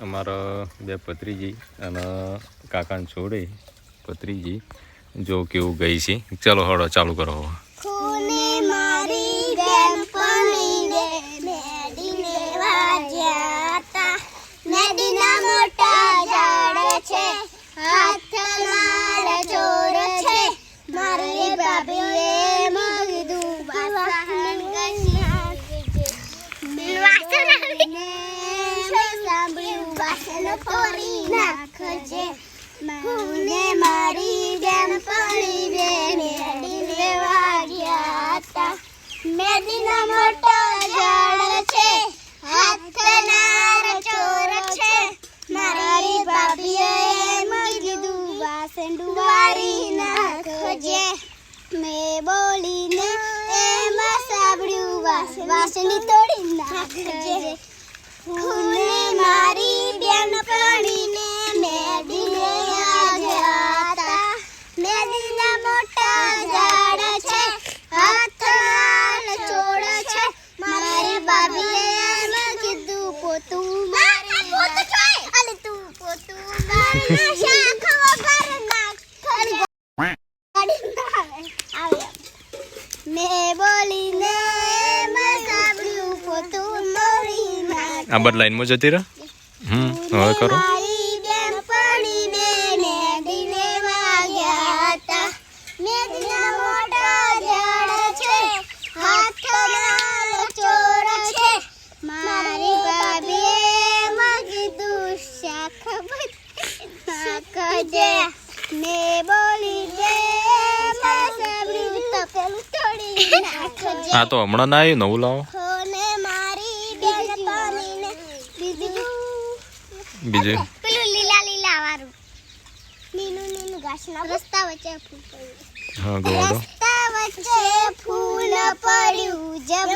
અમારા બે પત્રીજી અને કાકાને છોડે પત્રીજી જો કેવું ગઈ છે. ચાલો હળો, ચાલુ કરો હવે. ખૂને મારી બેનપણીને મેડીને વાજ્યા હતા મેડીના મોટા ઝાડ છે હાથ લાલ ચોર છે મારી ભાભીએ મગદું વાસણ સાંભળ્યું વાસણ નાખજે. ખૂને મારી બેનપણી બે મેડીને વાગ્યા હતા. વાસણ નાખજે. મેં બોલીને એમાં સાંભળ્યું, વાસ, વાસણી તોડી નાખજે. ખૂને મારી પોતું મારે પોતું છે અલે તું પોતું મારે શાખ વગર નાખ ગાડી ના આવે મેં પોતું મોરી આ જતી રહે? હમ હવે કરો. નાખજે મે બોલી દે સાંભળ્યું તો હમણાં ના આવ્યું? નવું લાવો. બીજું. બીજું? પેલું લીલા લીલા વાળું નીનું નીનું ઘાસના રસ્તા વચ્ચે ફૂલ પડ્યું. હા ગોળો રસ્તા વચ્ચે ફૂલ પડ્યું. જબરે